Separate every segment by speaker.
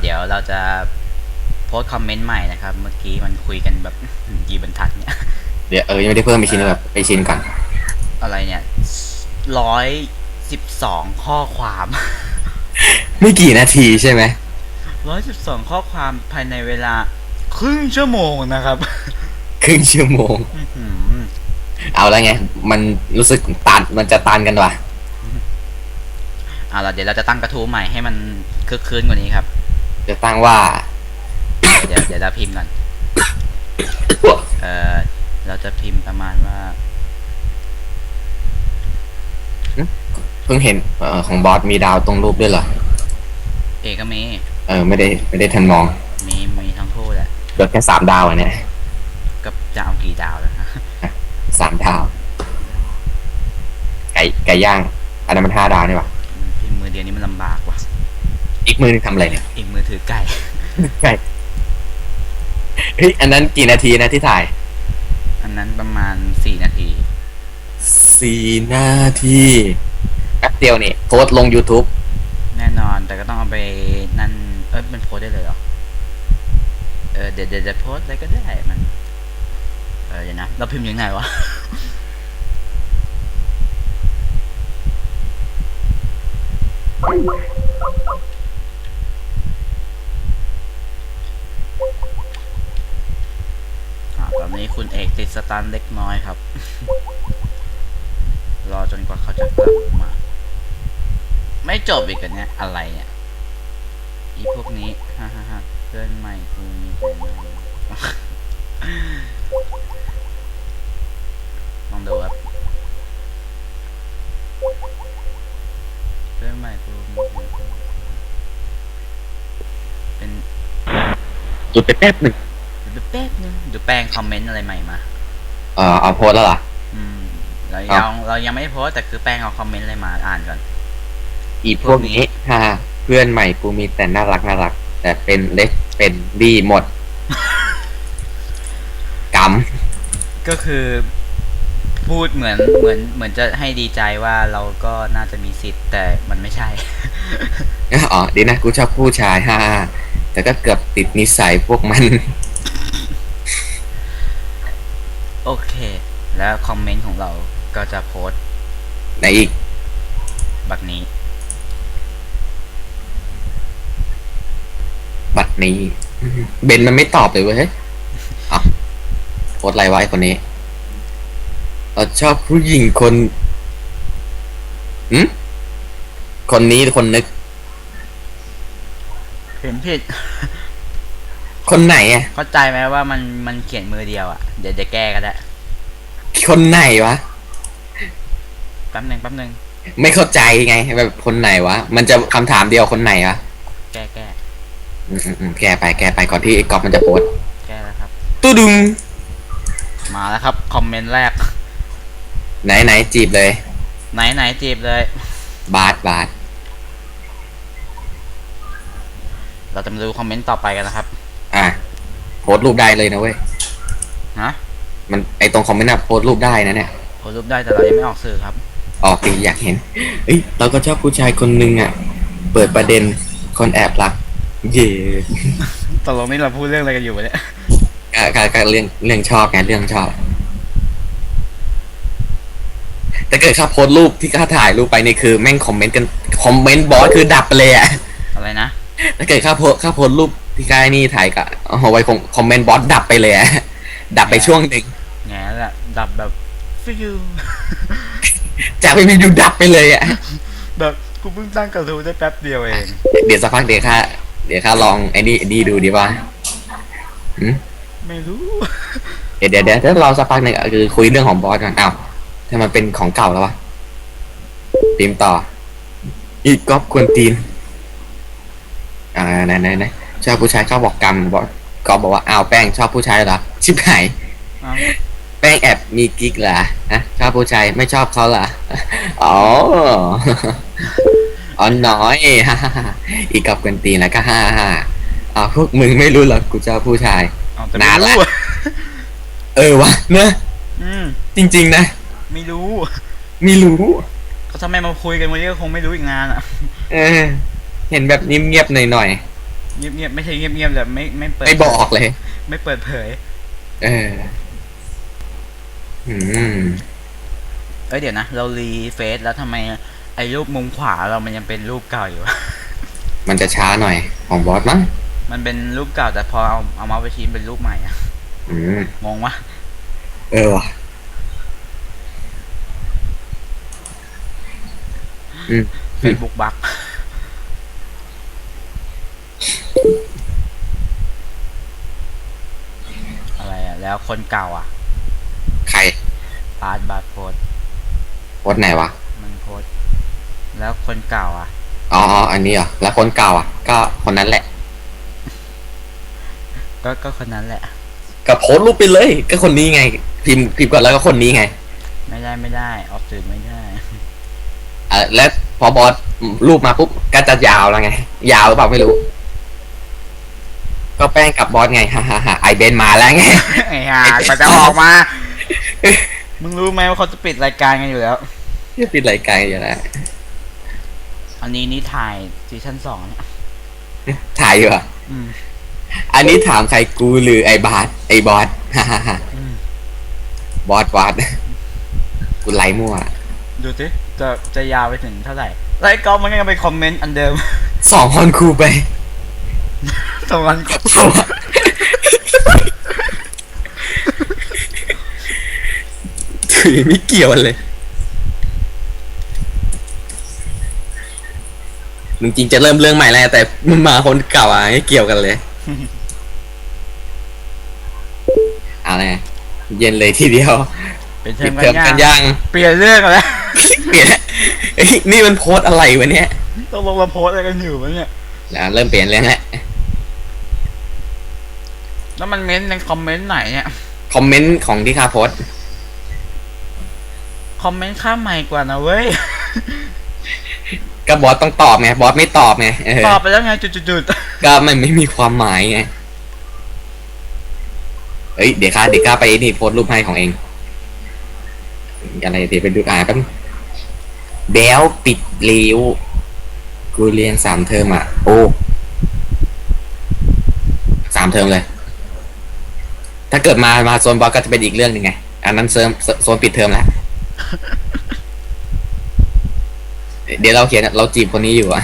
Speaker 1: เดี๋ยวเราจะโพสต์คอมเมนต์ใหม่นะครับ เมื่อกี้มันคุยกันแบบกี่บรรทัดเนี่ย
Speaker 2: เดี๋ยวเออยังไม่ได้เพิ่มไปชิ้นเลยแบบไปชิ้นก่อน
Speaker 1: อะไรเนี่ยร้อยสิบสองข้อความ
Speaker 2: ไม่กี่นาทีใช่ไหม
Speaker 1: ร้อยสิบสองข้อความภายในเวลา ครึ่งชั่วโมงนะครับ
Speaker 2: ครึ่งชั่วโมง
Speaker 1: อื้อหือ
Speaker 2: เอาแล้วไง มันรู้สึกตันมันจะตันกันว่ะ
Speaker 1: เอาล่ะเดี๋ยวเราจะตั้งกระทู้ใหม่ให้มันคึกคืนกว่านี้ครับ
Speaker 2: จะตั้งว่า
Speaker 1: เดี๋ยวเดี๋ยวเราพิมพ์ก่อน เออเราจะพิมพ์ประมาณว่า
Speaker 2: เพิ่งเห็นเออของบอสมีดาวตรงรูปด้วยเหรอ
Speaker 1: เอกก็มี
Speaker 2: เออ ไม่ได้ไม่ได้ทันมอง
Speaker 1: มีมีทั้งคู่แหละ
Speaker 2: เหลือแค่สามดาวอะเนี่ย
Speaker 1: ก็จะเอากี่ดาวแล้วนะ
Speaker 2: สามดาว ไก่ไก่ย่างอันนั้นมันห้าดาวนี่หว่า
Speaker 1: มือนึ
Speaker 2: งทำอะไรเนี่ย
Speaker 1: อีกมือถือไก่
Speaker 2: ไก่เฮ้ยอันนั้นกี่นาทีนะที่ถ่าย
Speaker 1: อันนั้นประมาณสี่นาที
Speaker 2: สี่นาทีแป๊บเดียวนี่โพสต์ลง YouTube
Speaker 1: แน่นอนแต่ก็ต้องเอาไปนั่น เอ้ยมันโพสได้เลยเหรอ เออเดี๋ยวเดี๋ยวจะโพสอะไรก็ได้มัน เออเดี๋ยวนะ เราพิมพ์ยังไงวะ อ่าตอ นนี้คุณเอกติดสตันเล็กน้อยครับ รอจนกว่าเขาจะกลับมา ไม่จบอีกกันเนี่ย อะไรเนี่ย อีพวกนี้ฮ่าฮ่าฮ่าเพื่อนใหม่กูมีแต่ไม่ลองดูครับเพื่อนใหม่กูมีแต่เป็น
Speaker 2: หยุดไปแป๊บหนึ่ง
Speaker 1: แปลงคอมเมนต์อะไรใหม่มา
Speaker 2: เออเอาโพสต์แล้วเหรอ
Speaker 1: อืม เรา
Speaker 2: ครั
Speaker 1: ยั
Speaker 2: บ
Speaker 1: งเรายังไม่ได้โพสต์แต่คือแป้งเอาคอมเมนต์อะไรมาอ่านก่อน
Speaker 2: อีพวกนี้ฮ่าเพื่อนใหม่กูมีแต่น่ารักน่ารัก แต่เป็นเล็กเป็นดีหมดก
Speaker 1: ก็คือพูดเหมือนเหมือนเหมือนจะให้ดีใจว่าเราก็น่าจะมีสิทธิ์แต่มันไม่ใช่ำ
Speaker 2: อ๋อดีนะกูชอบผู้ชายฮ่าแต่ก็เกือบติดนิสัยพวกมัน
Speaker 1: โอเค แล้วคอมเมนต์ของเราก็จะโพสต์
Speaker 2: ไหนอีก
Speaker 1: บักนี้
Speaker 2: บัตรนี้ เบนมันไม่ตอบเลยเว้ยเฮ้ยเอาโพสต์อะไรไวะไอ้คนนี้เราชอบผู้หญิงคนหืมคนนี้คนนึก
Speaker 1: เห็นผิด
Speaker 2: คนไหนอะ
Speaker 1: เข้าใจไหมว่ามันมันเขียนมือเดียวอะ่ะ เดี๋ยวจะแก้ก็ได้
Speaker 2: คนไหนวะ
Speaker 1: แป๊บหนึ่งแป๊บหนึ่ง
Speaker 2: ไม่เข้าใจไง แบบคนไหนวะ มันจะคำถามเดียวคนไหนวะ
Speaker 1: แก้แก้
Speaker 2: อืมอืมอืมแก้ไปแก้ไปก่อนที่ไอ้ก๊อฟมันจะโพสต์
Speaker 1: แก้แล้วครับ
Speaker 2: ตู้ดุง
Speaker 1: มาแล้วครับคอมเมนต์แรก
Speaker 2: ไหนไหนจีบเลย
Speaker 1: ไหนไหนจีบเลย
Speaker 2: บาสบาส
Speaker 1: เราจะมาดูคอมเมนต์ต่อไปกันนะครับ
Speaker 2: อะ โพสต์รูปได้เลยนะเว้ย
Speaker 1: ฮะ
Speaker 2: มันไอตรงคอมเมนต์อะโพสต์รูปได้นะเนี่ย
Speaker 1: โพสต์รูปได้แต่เรายังไม่ออกสื่อครับ
Speaker 2: ออกดีอยากเห็น เอ้ยเราก็ชอบผู้ชายคนหนึ่งอะ เปิดประเด็นคนแอบรัก เย่
Speaker 1: ตกลงนี่เราพูดเรื่องอะไรกันอยู่วะเนี่ย
Speaker 2: ก็ก็ก็เรื่องเรื่องชอบไงเรื่องชอบ แต่เกิดข้าโพสต์รูปที่ข้าถ่ายรูปไปนี่คือแม่งคอมเมนต์กันคอมเมนต์บอสคือดับไปเลยอะ
Speaker 1: อะไรนะ
Speaker 2: ถ้าเกิดข้าโพสต์ข้าโพสต์รูป ที่ข้านี่ถ่ายกับเอาไว้คงคอมเมนต์บอสดับไปเลยอะดับไปช่วงหนึ่ง
Speaker 1: แง่แหละดับแบบฟิว
Speaker 2: จากไม่มีดูดับไปเลยอะ
Speaker 1: แบบกูเพิ่งตั้งกระทู้ได้แป๊บเดียวเอง
Speaker 2: เดี๋ยวสักพักเดี๋ยวข้าเดี๋ยวข้าลองไอ้นี่นี่ดูดีว่าหืม
Speaker 1: ไม่รู้
Speaker 2: เดี๋ยวเดี๋ยวเดี๋ยวถ้าเราสักพักหนึ่งอะคือคุยเรื่องของบอสก่อนอ้าวถ้ามันเป็นของเก่าแล้ววะพิมพ์ต่อ อีกก๊อปกวนตีน อ่าไหนไหนไหน ชอบผู้ชายชอบบอกกรรมบอกก๊อฟบอกว่าอ้าวแป้งชอบผู้ชายเหรอชิบหาย
Speaker 1: เอ้า
Speaker 2: แป้งแอบมีกิ๊กเหรอฮะชอบผู้ชายไม่ชอบเขาเหรออ๋ออ๋อน้อยฮ่าฮ่าฮ่าอีกกับกวนตีนแล้วก็ฮ่าฮ่าอ่าพวกมึงไม่รู้หรอกกูชอบผู้ชาย
Speaker 1: เอาแต่
Speaker 2: นาน
Speaker 1: ไม่
Speaker 2: ละ
Speaker 1: รู้อะ
Speaker 2: เออวะเนอะ
Speaker 1: อืม
Speaker 2: จริง ๆ นะ
Speaker 1: ไม่รู้
Speaker 2: ไม่รู้
Speaker 1: เขาทำไมมาคุยกันวันนี้ก็คงไม่รู้อีกงานอะ
Speaker 2: เออ เห็นแบบเงียบๆหน่อย
Speaker 1: เงียบเงียบๆไม่ใช่เงียบเงียบๆแบบไม่ไม่เปิด
Speaker 2: ไม่บอกเลย
Speaker 1: ไม่เปิดเผย
Speaker 2: เออ อืม
Speaker 1: เอ้ยเดี๋ยวนะ เรารีเฟซแล้วทำไม ไอ้รูปมุมขวาเรามันยังเป็นรูปเก่าอยู่วะ
Speaker 2: มันจะช้าหน่อยของบอสมั้ง
Speaker 1: มันเป็นรูปเก่าแต่พอเอาเอามาไปชี้เป็นรูปใหม่อะ
Speaker 2: อืม
Speaker 1: งงวะ
Speaker 2: เออว่ะอืม
Speaker 1: เฟซบุ๊กบักอะไรอะ แล้วคนเก่าอะ
Speaker 2: ใคร
Speaker 1: บาสบาสโพสต์
Speaker 2: โพสต์ไหนวะ
Speaker 1: มันโพสต์แล้วคนเก่าอะ
Speaker 2: อ๋ออ๋อ อันนี้เหรอ แล้วคนเก่าอะ ก็คนนั้นแหละ
Speaker 1: ก็ก็คนนั้นแหละ
Speaker 2: ก็โพสต์รูปไปเลย ก็คนนี้ไง พิมพ์พิมพ์ก่อนแล้วก็คนนี้ไง
Speaker 1: ไม่ได้ไม่ได้ ออกสื่อไม่ได้
Speaker 2: อะแล้วพอบอสรูปมาปุ๊บก็จะยาวแล้วไง ยาวหรือเปล่าไม่รู้ ก็แป้งกับบอสไงฮ่าฮ่าฮ่าไอเบนมาแล้วไง
Speaker 1: ไอ้ห่ากว่าจะออกมา มึงรู้ไหมว่าเขาจะปิดรายการกันอยู่แล้ว
Speaker 2: ปิดรายการอยู่แล้ว
Speaker 1: อันนี้นี่ถ่ายซีซั่นสองเนี่ย
Speaker 2: ถ่ายอยู่อะ
Speaker 1: อืม
Speaker 2: อันนี้ถามใครกูหรือไอบาสไอบอสฮ่าฮ่าฮ่า
Speaker 1: อืม
Speaker 2: บอสบอสกูไล่มั่ว
Speaker 1: ดูสิจะจะยาวไปถึงเท่าไหร่แล้วไอ้ก๊อฟมันก็ยังไปคอมเมนต์อันเดิม
Speaker 2: สองคนครูไป
Speaker 1: ตรงนั้นก็
Speaker 2: ถือไม่เกี่ยวเลยมึงจริงจะเริ่มเรื่องใหม่แล้วแต่มันมาคนเก่าอะไม่เกี่ยวกันเลย อะไรเย็นเลยทีเดียว
Speaker 1: เป็นเท
Speaker 2: ปิ
Speaker 1: ม
Speaker 2: ด
Speaker 1: กั
Speaker 2: เทอนม
Speaker 1: ยั
Speaker 2: กัน
Speaker 1: ง
Speaker 2: ยัง
Speaker 1: เปลี่ยนเรื่องแล้ว
Speaker 2: เปลี่ยนเอ้ยนี่มันโพสต์อะไรวะเนี่ย
Speaker 1: ต้องลงมาโพสอะไรกันอยู่วะเนี่ย
Speaker 2: แล้วเริ่มเปลี่ยนเรื่องแล้ว
Speaker 1: แล้วมันเม้นต์ในคอมเมนต์ไหนเนี่ย
Speaker 2: คอมเมนต์ของที่ข้าโพสต์
Speaker 1: คอมเมนต์ข้ามใหม่กว่านะเว้ย
Speaker 2: ก็บอสต้องตอบไง บอสไม่ตอบไงเออ
Speaker 1: ตอบไปแล้วไงจุดๆๆ
Speaker 2: ก็มันไม่มีความหมายไง เอ้ย เดี๋ยวข้าเดี๋ยวข้าไปนี่โพสต์รูปให้ของเอง อะไรเดี๋ยวไปดูอ่านแป๊บนึงแบลปิดเลี้วกูเรียนสามเทอมอะ โอ้สามเทอมเลย ถ้าเกิดมามาโซนบอสก็จะเป็นอีกเรื่องหนึ่งไง อันนั้นเซิร์มโซนปิดเทอมแล้ว เดี๋ยวเราเขียนเราจีบคนนี้อยู่อะ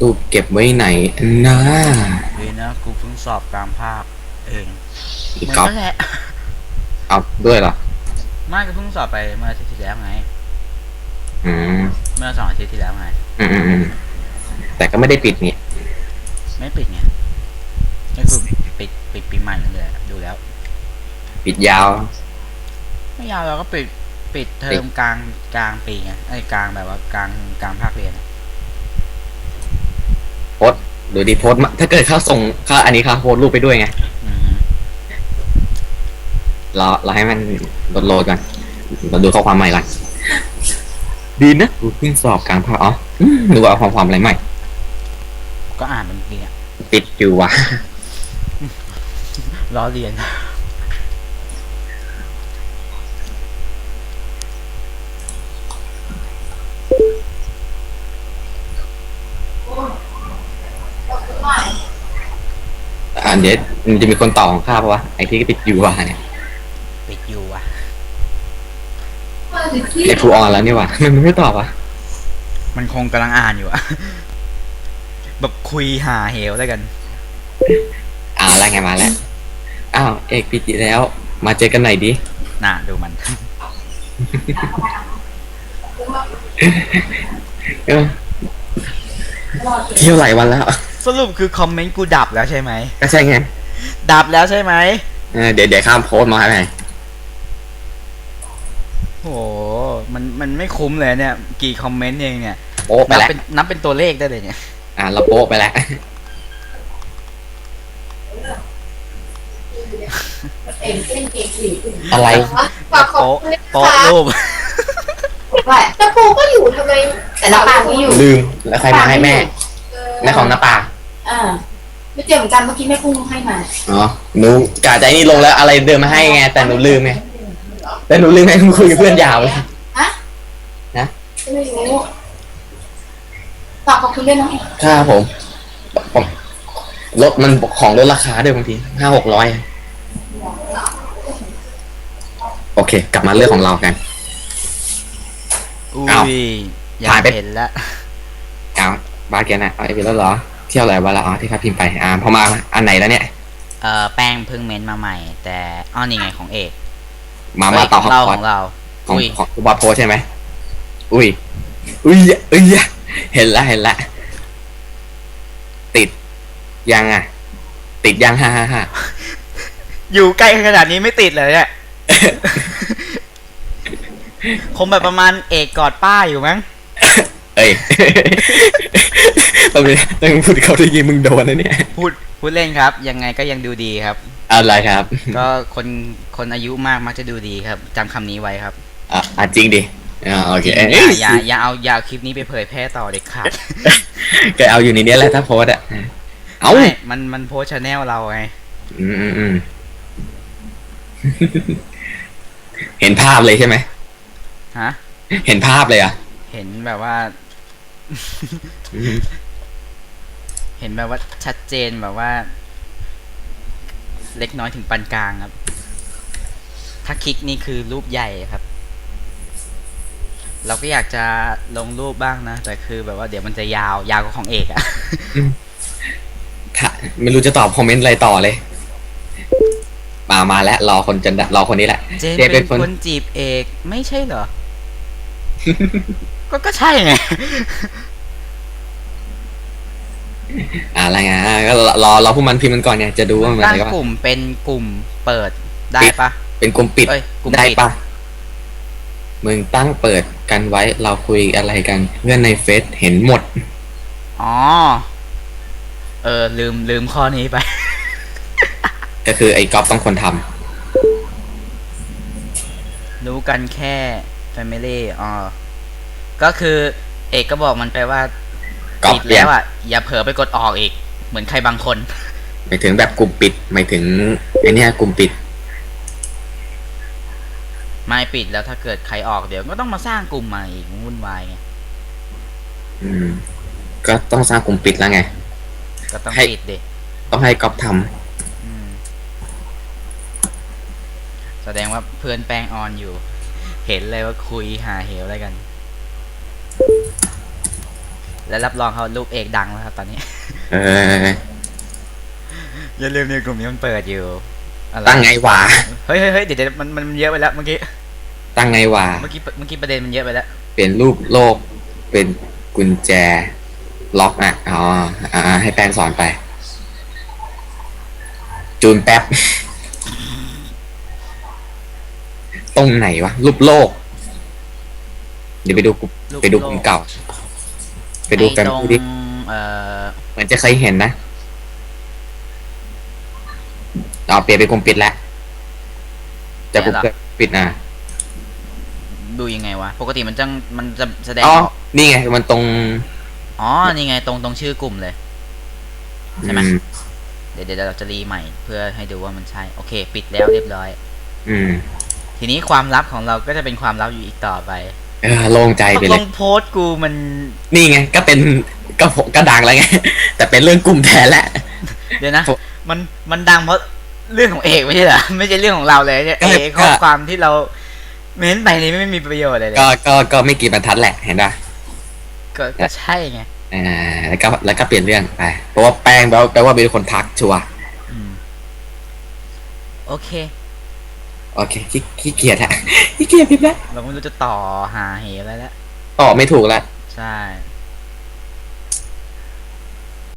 Speaker 2: รูปเก็บไว้ไหนนะ
Speaker 1: ดีนะกูเพิ่งสอบกลางภาคเอง
Speaker 2: อีก
Speaker 1: เหมือน
Speaker 2: ก๊อฟ
Speaker 1: กันแหละ
Speaker 2: เอาด้วยเหรอ
Speaker 1: ไมาก็เพิ่งสอบไปเมื่ออาทิตย์ที่แล้วไง
Speaker 2: อืม
Speaker 1: เมื่อสองอาทิตย์ที่แล้วไง
Speaker 2: อืมอืมอืมแต่ก็ไม่ได้ปิดเนี่ย
Speaker 1: ไม่ปิดไงก็คือปิดปิดปีใหม่นั่นเลยดูแล้ว
Speaker 2: ปิดยาว
Speaker 1: ไม่ยาวเราก็ปิดปิดเทอมกลางกลางปีไงไอ้กลางแบบว่ากลางกลางภาคเรียนอะ
Speaker 2: โพสต์ดูดิโพสต์มาถ้าเกิดเขาส่งเขาอันนี้เขาโพสต์รูปไปด้วยไง
Speaker 1: อืม
Speaker 2: เราเราให้มันโหลดโหลดก่อนเราดูข้อความใหม่ก่อนดีนะกูเพิ่งสอบกลางภาคอ๋ออืมดูว่าความความอะไรใหม่
Speaker 1: ก็อ่านมันเรียน
Speaker 2: ปิดอยู่ว่ะ
Speaker 1: ล้อเรียน
Speaker 2: อ่าเดี๋ยวมันจะมีคนต่อของข้าปะวะไอที่ปิดอยู่ว่ะเนี่ย
Speaker 1: ปิดอยู่อะ
Speaker 2: ไอฟูออนแล้วนี่ว่ะมันไม่ตอบวะ
Speaker 1: มันคงกำลังอ่านอยู่อะแบบคุยหาเหวได้กัน
Speaker 2: อ่าอะไรไงมาแล้วอ้าวเอกปิดอีกแล้ว มาเจอกันหน่อยดิ
Speaker 1: น่าดูมัน
Speaker 2: เออเที่ยวหลายวันแล้ว
Speaker 1: สรุปคือคอมเมนต์กูดับแล้วใช่ไหม
Speaker 2: ก็ใช่ไง
Speaker 1: ดับแล้วใช่ไหม
Speaker 2: เออเดี๋ยวเดี๋ยวข้ามโพสต์มาให้ไหม
Speaker 1: โห มันมันไม่คุ้มเลยเนี่ย กี่คอมเมนต์เองเนี่ย
Speaker 2: โป๊ะไป
Speaker 1: นับ
Speaker 2: แล้ว
Speaker 1: เป็นนับเป็นตัวเลขได้เลยเนี่ย
Speaker 2: อ่าเราโป๊ะไปแล้ว อะไร
Speaker 3: ฝากขอบ
Speaker 1: โป๊ะ
Speaker 3: คุณนะ
Speaker 1: โป๊ะ
Speaker 3: คะ
Speaker 1: รูป
Speaker 3: แต่ปูก็อยู่ทำไมแต่น้ำปลาไม่อยู่
Speaker 2: ลืม แล้วใครมาให้แม่ แม่ของน้าป่า
Speaker 3: อ่าไม่เจอเหมือนกันเมื่อกี้แม่กุ้งให้มา
Speaker 2: อ๋อหนูกะใจนี่ลงแล้วอะไรเดินมาให้ไง แต่หนูลืมไงแต่หนูลืมไงคุยกับเพื่อนยาวเลย
Speaker 3: ฮะ
Speaker 2: นะ
Speaker 3: ไม่รู้ฝากขอบคุณด้วยนะ
Speaker 2: ครับผมผมรถมันของลดราคาด้วยบางทีห้าหกร้อยโอเค กลับมาเรื่องของเรากัน
Speaker 1: อุ้
Speaker 2: อ้าว
Speaker 1: ยอยา
Speaker 2: ถ่ากยไป
Speaker 1: เห็นแล้ว
Speaker 2: เอา บาสแกนนะเอาไอ้ไปแล้วเหรอ เที่ยวอะไรวะละอ๋อที่ครับพิมพ์ไปอ่าพอมาอันไหนแล้วเนี่ย
Speaker 1: เอ่อแป้งเพิ่งเม้นมาใหม่ แต่อ้อนี่ไงของเอก
Speaker 2: มา
Speaker 1: เอ้
Speaker 2: มายต่อ
Speaker 1: ของ
Speaker 2: ฮอ
Speaker 1: เรา
Speaker 2: ตพ
Speaker 1: ข
Speaker 2: อ
Speaker 1: องเรา
Speaker 2: ของ
Speaker 1: อุ้ย
Speaker 2: ของบอสโพสใช่ไหมอุ้ยอุ้ยอุ้ยเห็นละเห็นละ ติดยังอะ ติดยังฮ่าฮ่าฮ่า
Speaker 1: อยู่ใกล้ขนาดนี้ไม่ติดเลยเนี่ยคงแบบประมาณเอกกอดป้าอยู่มั้ง
Speaker 2: เอ้ยต้องไปต้องพูดเขาได้ยินมึงโดนนะเนี่ย
Speaker 1: พูดพูดเล่นครับ ยังไงก็ยังดูดีครับ
Speaker 2: อะไรครับ
Speaker 1: ก็คนคนอายุมากมักจะดูดีครับจำคำนี้ไว้ครับ
Speaker 2: อะอะจริงดิอ่าโอเค
Speaker 1: อย่า
Speaker 2: เอ้ย
Speaker 1: อย่าอย่าเอาอย่าเอาคลิปนี้ไปเผยแพร่ต่อเด็ดขาด
Speaker 2: แกเอาอยู่ในนี้แหละถ้าโพสอะเอา
Speaker 1: ไม่มันมันโพสชาแนลเราไง
Speaker 2: อืมอืมอืมเห็นภาพเลยใช่ไหม
Speaker 1: ฮะ
Speaker 2: เห็นภาพเลยอะ
Speaker 1: เห็นแบบว่า
Speaker 2: อืม
Speaker 1: เห็นแบบว่าชัดเจนแบบว่า เล็กน้อยถึงปานกลางครับ ถ้าคลิกนี่คือรูปใหญ่ครับ เราก็อยากจะลงรูปบ้างนะ แต่คือแบบว่าเดี๋ยวมันจะยาวยาวกว่าของเอกอะ
Speaker 2: ถ้าไม่รู้จะตอบคอมเมนต์อะไรต่อเลย มามาแล้วรอคนจะรอคนนี้แหละ
Speaker 1: เจน
Speaker 2: เจนเป็
Speaker 1: เป็น
Speaker 2: นคน
Speaker 1: คนจีบเอก ไม่ใช่เหรอ ก็ก็ใช่ไง
Speaker 2: อ่าอะไรไงอะก็รอรอพวกมันพิมพ์มันก่อนเนี่ยจะดูว่ามัน
Speaker 1: ตั้
Speaker 2: อะ
Speaker 1: ง
Speaker 2: ไรว่าก
Speaker 1: ลุ่มเป็นกลุ่มเปิดได้ปะ
Speaker 2: เป็นกลุ่มปิด
Speaker 1: เอ้ยกลุ่ม
Speaker 2: ได้
Speaker 1: ปิด
Speaker 2: ปะมึงตั้งเปิดกันไว้เราคุยอะไรกันเพื่อนในเฟซเห็นหมด
Speaker 1: อ๋อ เออ ลืมลืมข้อนี้ไป
Speaker 2: ก็คือไอ้ก๊อฟต้องคนทำ
Speaker 1: รู้กันแค่ Family อ๋อ ก็คือเอกก็บอกมันไปว่า
Speaker 2: ก๊อฟ
Speaker 1: ปิด
Speaker 2: เปลี่ย
Speaker 1: แล้
Speaker 2: น
Speaker 1: วอะ อย่าเผลอไปกดออกอีก เหมือนใครบางคน
Speaker 2: หมายถึงแบบกลุ่มปิดหมายถึงไอ้เนี่ยกลุ่มปิด
Speaker 1: ไม่ปิดแล้วถ้าเกิดใครออกเดี๋ยวก็ต้องมาสร้างกลุ่มใหม่อีกมันวุ่นวายไง
Speaker 2: อืม ก็ต้องสร้างกลุ่มปิดแล้วไง
Speaker 1: ก็ต้อง
Speaker 2: ให้
Speaker 1: ปิดดิ
Speaker 2: ต้องให้ก๊อฟทำ
Speaker 1: อืมแสดงว่าเพื่อนแป้งออนอยู่ เห็นเลยว่าคุยหาเหวอะไรกัน และรับรองเขารูปเอกดังแล้วครับ ตอนนี้
Speaker 2: เออ
Speaker 1: อย่าลืมในกลุ่มนี้มันเปิดอยู่อะไร
Speaker 2: ตั้งไงวะ
Speaker 1: เฮ้ยเฮ้ยเฮ้ยเดี๋ยวเดี๋ยวมันมันเยอะไปแล้วเมื่อกี้
Speaker 2: ตั้งไงวะ
Speaker 1: เมื่อกี้เมื่อกี้ประเด็นมันเยอะไปแล้ว
Speaker 2: เปลี่ยนรูปโลกเป็นกุญแจ ล็อกอะอ๋ออ่าให้แป้งสอนไป จูนแป๊บ ตรงไหนวะ รูปโลก เดี๋ยวไปดูกลุ่ม
Speaker 1: รูป
Speaker 2: ไปดู
Speaker 1: โลก
Speaker 2: กลุ่มเก่า ไปดูกัน
Speaker 1: อ้ตรง
Speaker 2: ดิ
Speaker 1: เอ่อ
Speaker 2: เหมือนจะเคยเห็นนะเอาเปลี่ยนเป็นกลุ่มปิดแล้วจะกลุ่มปิดอะ
Speaker 1: ดูยังไงวะ ปกติมันจะมันจะแสดง
Speaker 2: อ๋อ
Speaker 1: ออก
Speaker 2: นี่ไงมันตรง
Speaker 1: อ๋อ นี่ไงตรงตรงชื่อกลุ่มเลย ใช่ไหม
Speaker 2: อืม
Speaker 1: เดี๋ยวเดี๋ยวเราจะรีใหม่ เพื่อให้ดูว่ามันใช่ โอเค ปิดแล้วเรียบร้อย
Speaker 2: อืม
Speaker 1: ทีนี้ความลับของเราก็จะเป็นความลับอยู่อีกต่อไป
Speaker 2: เออโล่งใจ
Speaker 1: ต
Speaker 2: ไป
Speaker 1: ก
Speaker 2: เล
Speaker 1: ล
Speaker 2: ย
Speaker 1: งโพสต์กูมัน
Speaker 2: นี่ไงก็เป็นก็ผมก็ดังแล้วไง แต่เป็นเรื่องกลุ่มแทนแล้ว
Speaker 1: เดี๋ยวนะ
Speaker 2: โพ
Speaker 1: มันมันดังเพราะเรื่องของเอกไม่ใช่เหรอ ไม่ใช่เรื่องของเราเลยเนี่ย
Speaker 2: ก็
Speaker 1: เอ
Speaker 2: เลย
Speaker 1: กข้อความที่เราเม้นไปนี่ไม่มีประโยชน์เลยเลย
Speaker 2: ก็ก็ก็ไม่กี่บรรทัดแหละเห็นป่ะ
Speaker 1: ก็ก็ใช่ไง
Speaker 2: อ่าแล้วก็แล้วก็เปลี่ยนเรื่องไปเพราะว่าแป้งแปลว่าแปลว่าเป็นคนทักชัวร์
Speaker 1: อืมโอเค
Speaker 2: โอเคขี้ขี้เกียจฮะขี้เกียจพิมพ์แล้ว
Speaker 1: เราไม่รู้จะต่อหาเหวอะไรแล้ว
Speaker 2: ตอบไม่ถูกแล้ว
Speaker 1: ใช่